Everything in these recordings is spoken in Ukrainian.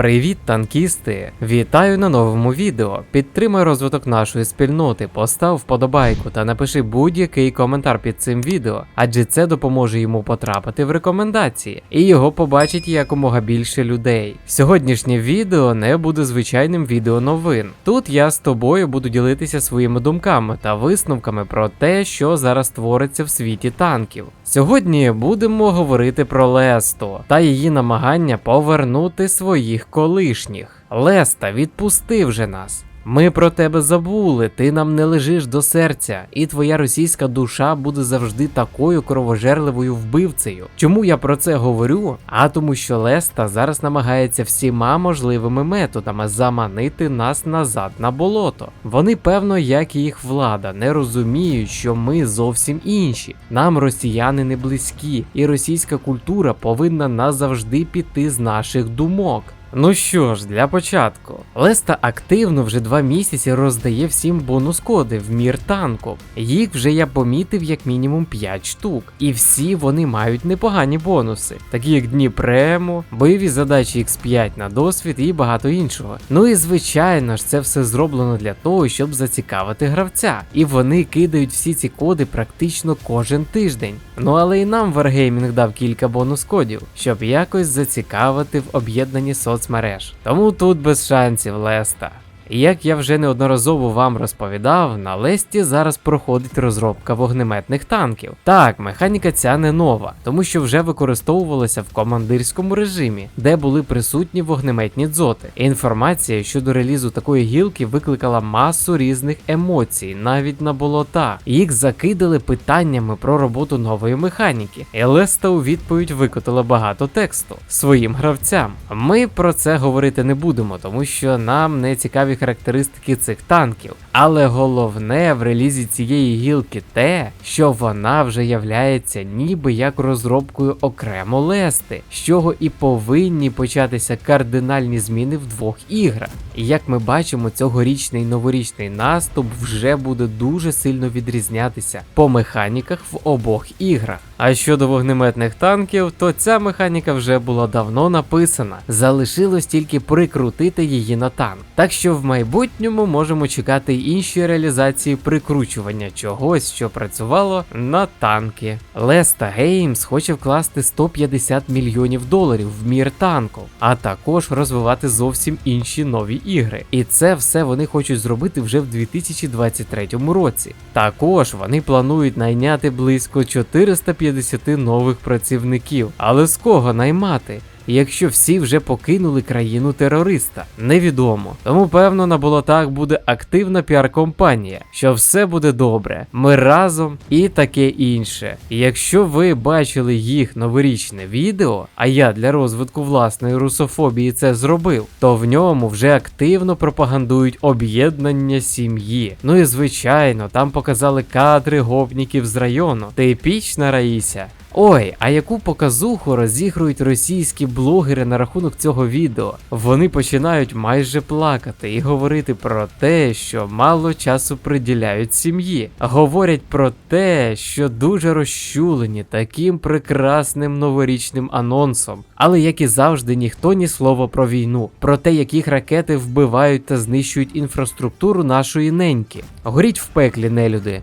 Привіт, танкісти! Вітаю на новому відео. Підтримай розвиток нашої спільноти, постав вподобайку та напиши будь-який коментар під цим відео, адже це допоможе йому потрапити в рекомендації і його побачить якомога більше людей. Сьогоднішнє відео не буде звичайним відео новин. Тут я з тобою буду ділитися своїми думками та висновками про те, що зараз твориться в світі танків. Сьогодні будемо говорити про Лесто та її намагання повернути своїх колишніх. Леста, відпусти вже нас. Ми про тебе забули, ти нам не лежиш до серця, і твоя російська душа буде завжди такою кровожерливою вбивцею. Чому я про це говорю? А тому, що Леста зараз намагається всіма можливими методами заманити нас назад на болото. Вони, певно, як і їх влада, не розуміють, що ми зовсім інші. Нам росіяни не близькі, і російська культура повинна назавжди піти з наших думок. Ну що ж, для початку, Леста активно вже два місяці роздає всім бонус коди в мір танку. Їх вже я помітив як мінімум 5 штук, і всі вони мають непогані бонуси, такі як дні прему, бойові задачі X5 на досвід і багато іншого. Ну і звичайно ж, це все зроблено для того, щоб зацікавити гравця. І вони кидають всі ці коди практично кожен тиждень. Ну але і нам Wargaming дав кілька бонус кодів, щоб якось зацікавити в об'єднанні соцмереж. Тому тут без шансів Леста. І як я вже неодноразово вам розповідав, на Лесті зараз проходить розробка вогнеметних танків. Так, механіка ця не нова, тому що вже використовувалася в командирському режимі, де були присутні вогнеметні дзоти. Інформація щодо релізу такої гілки викликала масу різних емоцій, навіть на болота. Їх закидали питаннями про роботу нової механіки. І Леста у відповідь викотила багато тексту своїм гравцям. Ми про це говорити не будемо, тому що нам не цікаві характеристики цих танків. Але головне в релізі цієї гілки те, що вона вже являється ніби як розробкою окремо лести, з чого і повинні початися кардинальні зміни в двох іграх. І як ми бачимо, цьогорічний новорічний наступ вже буде дуже сильно відрізнятися по механіках в обох іграх. А щодо вогнеметних танків, то ця механіка вже була давно написана, залишилось тільки прикрутити її на танк. Так що в майбутньому можемо чекати й інші реалізації прикручування чогось, що працювало на танки. Леста Геймс хоче вкласти 150 мільйонів доларів в мір танків, а також розвивати зовсім інші нові ігри. І це все вони хочуть зробити вже в 2023 році. Також вони планують найняти близько 450 нових працівників. Але з кого наймати? Якщо всі вже покинули країну терориста, невідомо. Тому певно на болотах буде активна піар-компанія, що все буде добре. Ми разом і таке інше. І якщо ви бачили їх новорічне відео, а я для розвитку власної русофобії це зробив, то в ньому вже активно пропагандують об'єднання сім'ї. Ну і звичайно, там показали кадри гопніків з району. Типічна Раїся. Ой, а яку показуху розігрують російські блогери на рахунок цього відео? Вони починають майже плакати і говорити про те, що мало часу приділяють сім'ї. Говорять про те, що дуже розчулені таким прекрасним новорічним анонсом. Але як і завжди, ніхто ні слова про війну, про те, як їх ракети вбивають та знищують інфраструктуру нашої неньки. Горіть в пеклі, нелюди.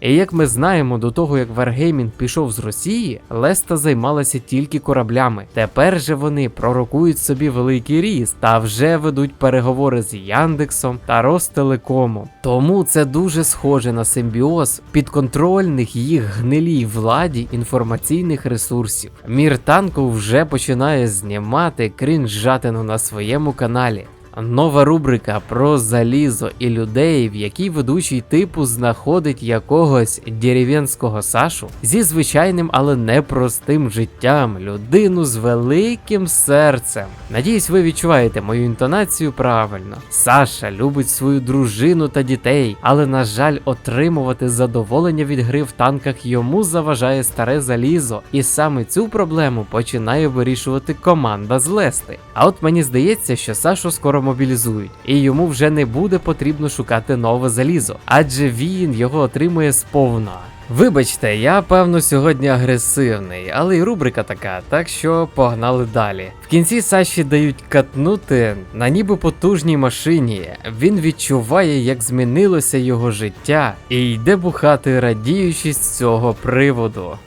І як ми знаємо, до того як Wargaming пішов з Росії, Леста займалася тільки кораблями. Тепер же вони пророкують собі великий ріст та вже ведуть переговори з Яндексом та Ростелекомом. Тому це дуже схоже на симбіоз підконтрольних їх гнилій владі інформаційних ресурсів. Мір танку вже починає знімати крінжатину на своєму каналі. Нова рубрика про залізо і людей, в якій ведучий типу знаходить якогось дерев'янського Сашу зі звичайним, але непростим життям, людину з великим серцем. Надіюсь, ви відчуваєте мою інтонацію правильно. Саша любить свою дружину та дітей, але, на жаль, отримувати задоволення від гри в танках йому заважає старе залізо, і саме цю проблему починає вирішувати команда з Лести. А от мені здається, що Сашу скоро мобілізують, і йому вже не буде потрібно шукати нове залізо, адже він його отримує сповна. Вибачте, я певно сьогодні агресивний, але й рубрика така, так що погнали далі. В кінці Саші дають катнути на ніби потужній машині. Він відчуває, як змінилося його життя, і йде бухати, радіючи з цього приводу.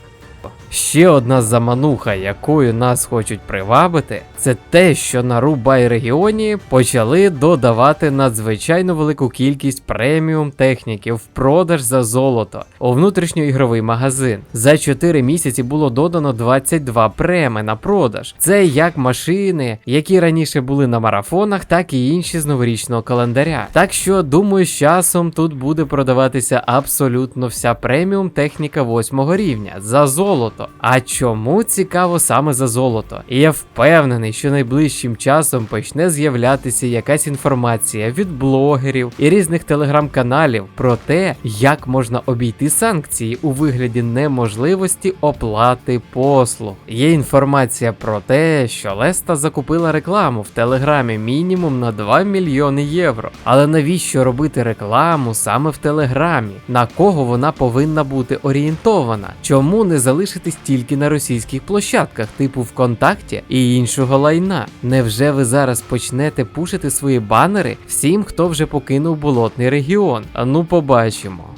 Ще одна замануха, якою нас хочуть привабити, це те, що на Рубай регіоні почали додавати надзвичайно велику кількість преміум техніки в продаж за золото у внутрішньоігровий магазин. За 4 місяці було додано 22 преми на продаж. Це як машини, які раніше були на марафонах, так і інші з новорічного календаря. Так що думаю, з часом тут буде продаватися абсолютно вся преміум техніка 8 рівня за золото. А чому цікаво саме за золото? І я впевнений, що найближчим часом почне з'являтися якась інформація від блогерів і різних телеграм-каналів про те, як можна обійти санкції у вигляді неможливості оплати послуг. Є інформація про те, що Леста закупила рекламу в телеграмі мінімум на 2 мільйони євро. Але навіщо робити рекламу саме в телеграмі? На кого вона повинна бути орієнтована? Чому не залишитись тільки на російських площадках, типу ВКонтакті і іншого лайна? Невже ви зараз почнете пушити свої банери всім, хто вже покинув болотний регіон? А ну побачимо.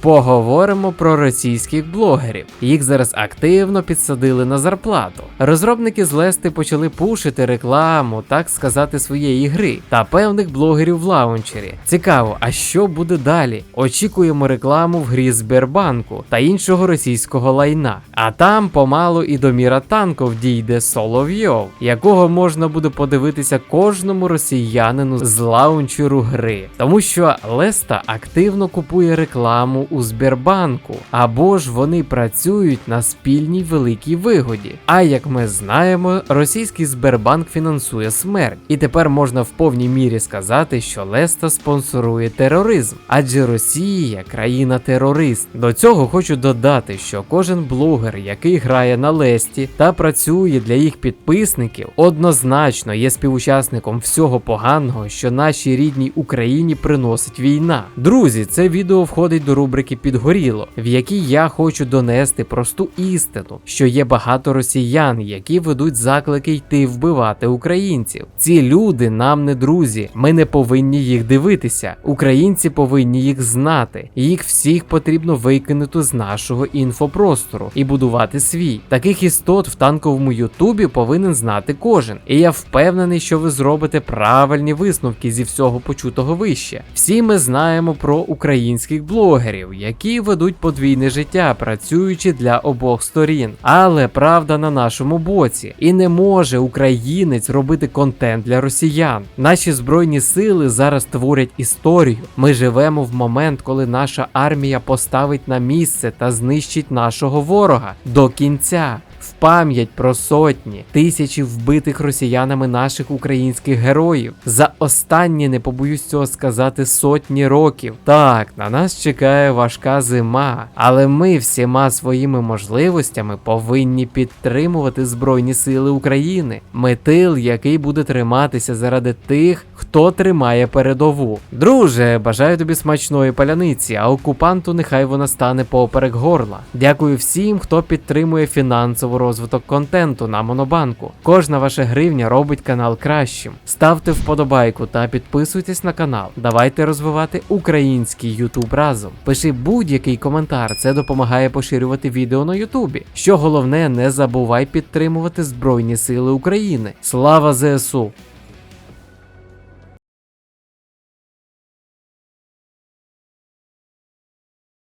Поговоримо про російських блогерів. Їх зараз активно підсадили на зарплату. Розробники з Лести почали пушити рекламу, так сказати, своєї гри та певних блогерів в лаунчері. Цікаво, а що буде далі? Очікуємо рекламу в грі Сбербанку та іншого російського лайна. А там помалу і до Міра Танков дійде Соловйов, якого можна буде подивитися кожному росіянину з лаунчеру гри, тому що Леста активно купує рекламу у Сбербанку, або ж вони працюють на спільній великій вигоді. А як ми знаємо, російський Сбербанк фінансує смерть, і тепер можна в повній мірі сказати, що Леста спонсорує тероризм, адже Росія країна-терорист. До цього хочу додати, що кожен блогер, який грає на Лесті та працює для їх підписників, однозначно є співучасником всього поганого, що нашій рідній Україні приносить війна. Друзі, це відео входить до рубрики Підгоріло, в якій я хочу донести просту істину, що є багато росіян, які ведуть заклики йти вбивати українців. Ці люди нам не друзі. Ми не повинні їх дивитися. Українці повинні їх знати. Їх всіх потрібно викинути з нашого інфопростору і будувати свій. Таких істот в танковому Ютубі повинен знати кожен. І я впевнений, що ви зробите правильні висновки зі всього почутого вище. Всі ми знаємо про українських блогерів, які ведуть подвійне життя, працюючи для обох сторін. Але правда на нашому боці. І не може українець робити контент для росіян. Наші збройні сили зараз творять історію. Ми живемо в момент, коли наша армія поставить на місце та знищить нашого ворога до кінця. В пам'ять про сотні тисячі вбитих росіянами наших українських героїв за останні, не побоюсь цього сказати, сотні років. Так, на нас чекає важка зима, але ми всіма своїми можливостями повинні підтримувати Збройні Сили України. Ми тил, який буде триматися заради тих, хто тримає передову. Друже, бажаю тобі смачної паляниці, а окупанту нехай вона стане поперек горла. Дякую всім, хто підтримує фінансово розвиток контенту на Монобанку. Кожна ваша гривня робить канал кращим. Ставте вподобайку та підписуйтесь на канал. Давайте розвивати український Ютуб разом. Пиши будь-який коментар, це допомагає поширювати відео на Ютубі. Що головне, не забувай підтримувати Збройні Сили України. Слава ЗСУ!